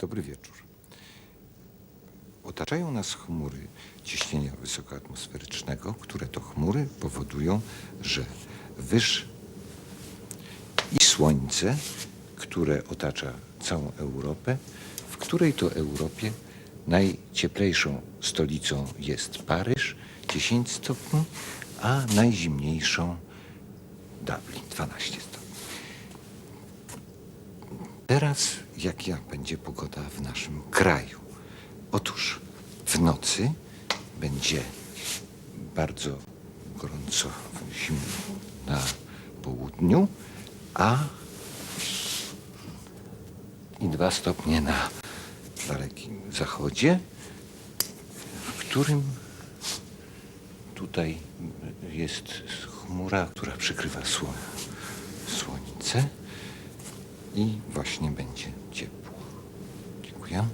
Dobry wieczór. Otaczają nas chmury ciśnienia wysokoatmosferycznego, które to chmury powodują, że wyż i Słońce, które otacza całą Europę, w której to Europie najcieplejszą stolicą jest Paryż, 10 stopni, a najzimniejszą Dublin, 12 stopni. Teraz jaka będzie pogoda w naszym kraju? Otóż w nocy będzie bardzo gorąco zimno na południu, a i dwa stopnie na dalekim zachodzie, w którym tutaj jest chmura, która przykrywa sło- słońce i właśnie będzie ciepło. Dziękuję.